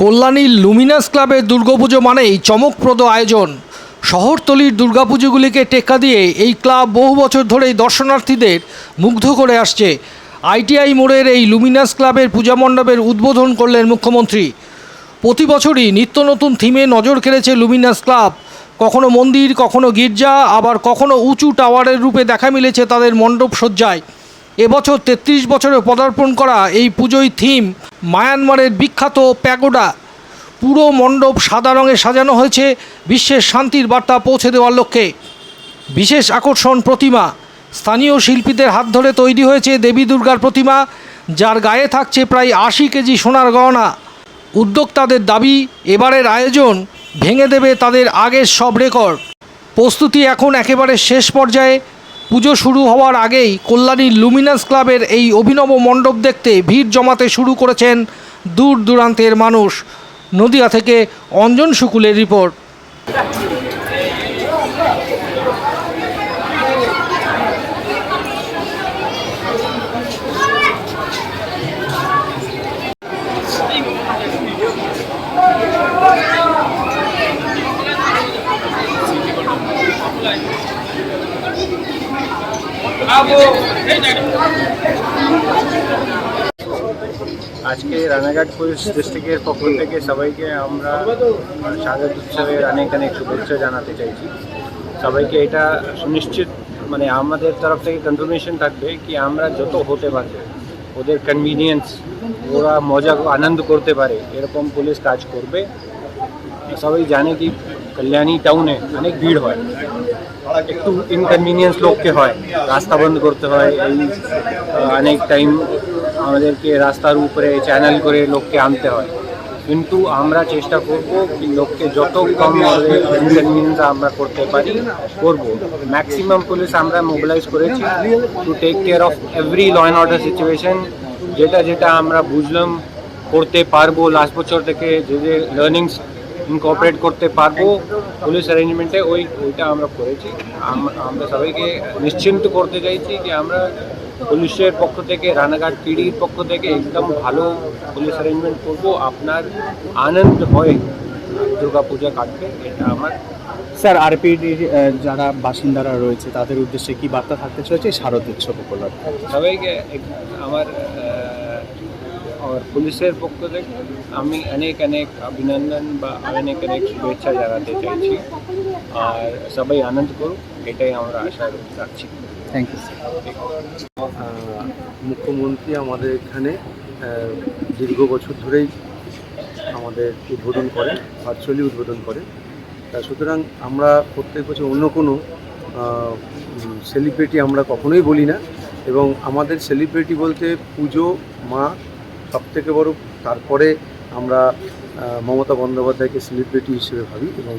কল্যাণীর Luminous ক্লাবের দুর্গাপুজো মানেই চমকপ্রদ আয়োজন। শহরতলির দুর্গাপুজোগুলিকে টেক্কা দিয়ে এই ক্লাব বহু বছর ধরেই দর্শনার্থীদের মুগ্ধ করে আসছে। আইটিআই মোড়ের এই লুমিনাস ক্লাবের পূজা মণ্ডপের উদ্বোধন করলেন মুখ্যমন্ত্রী। প্রতি বছরই নিত্য নতুন থিমে নজর কেড়েছে লুমিনাস ক্লাব। কখনো মন্দির, কখনো গির্জা, আবার কখনো উঁচু টাওয়ারের রূপে দেখা মিলেছে তাদের মণ্ডপ সজ্জায় এবছর তেত্রিশ বছরে পদার্পণ করা এই পুজোয় থিম মায়ানমারের বিখ্যাত প্যাগোডা। পুরো মণ্ডপ সাদা রঙে সাজানো হয়েছে, বিশ্বের শান্তির বার্তা পৌঁছে দেওয়ার লক্ষ্যে। বিশেষ আকর্ষণ প্রতিমা। স্থানীয় শিল্পীদের হাত ধরে তৈরি হয়েছে দেবী দুর্গার প্রতিমা, যার গায়ে থাকছে প্রায় আশি কেজি সোনার গহনা। উদ্যোক্তাদের দাবি, এবারের আয়োজন ভেঙে দেবে তাদের আগের সব রেকর্ড। প্রস্তুতি এখন একেবারে শেষ পর্যায়ে। পুজো শুরু হওয়ার আগেই কল্যাণীর লুমিনাস ক্লাবের এই অভিনব মণ্ডপ দেখতে ভিড় জমাতে শুরু করেছেন দূর দূরান্তের মানুষ। নদিয়া থেকে অঞ্জন শুকুলের রিপোর্ট। আজকে রানাঘাট পুলিশ ডিস্ট্রিক্টের পক্ষ থেকে সবাইকে আমরা স্বাগত উৎসবের অনেক অনেক শুভেচ্ছা জানাতে চাইছি। সবাইকে এটা সুনিশ্চিত মানে আমাদের তরফ থেকে কনফার্মেশন থাকবে কি আমরা যত হতে পারবে ওদের কনভিনিয়েন্স ওরা মজা, আনন্দ করতে পারে, এরকম পুলিশ কাজ করবে। সবাই জানে কি কল্যাণী টাউনে অনেক ভিড় হয়। একটু ইনকনভিনিয়েন্স লোককে হয়। রাস্তা বন্ধ করতে হয়। এই অনেক টাইম আমাদেরকে রাস্তার উপরে চ্যানেল করে লোককে আনতে হয়। কিন্তু আমরা চেষ্টা করব লোককে যত কম ইনকনভিনিয়েন্স আমরা করতে পারি, করব। ম্যাক্সিমাম পুলিশ আমরা মোবিলাইজ করেছি to take care of every law and order situation যেটা যেটা আমরা বুঝলাম, করতে পারব। লাস্ট বছর থেকে যে যে লার্নিংস ইনকর্পোরেট করতে পারব পুলিশ অ্যারেঞ্জমেন্টে ওই ওইটা আমরা করেছি। আমরা সবাইকে নিশ্চিন্ত করতে চাইছি যে আমরা পুলিশের পক্ষ থেকে রানাঘাট পিডির পক্ষ থেকে একদম ভালো পুলিশ অ্যারেঞ্জমেন্ট করব। আপনার আনন্দ হয়ে দুর্গা পূজা কাটবে এটা আমার স্যার আরপিডির যারা বাসিন্দারা রয়েছে তাদের উদ্দেশ্যে কি বার্তা থাকতে চলেছে? শারদ উৎসব উপলক্ষে। সবাইকে আমার আর পুলিশের পক্ষ থেকে আমি অনেক অনেক অভিনন্দন বা অনেক অনেক শুভেচ্ছা জানাতে চাইছি। আর সবাই আনন্দ করুক এটাই আমরা আশা রাখছি। থ্যাংক ইউ স্যার মুখ্যমন্ত্রী আমাদের এখানে দীর্ঘ বছর ধরেই আমাদের উদ্বোধন করেন ভার্চুয়ালি উদ্বোধন করেন। তা সুতরাং আমরা প্রত্যেক বছর অন্য কোনো সেলিব্রিটি আমরা কখনোই বলি না। এবং আমাদের সেলিব্রিটি বলতে পুজো মা সব থেকে বড়। তারপরে আমরা মমতা বন্দ্যোপাধ্যায়কে সেলিব্রিটি হিসেবে ভাবি এবং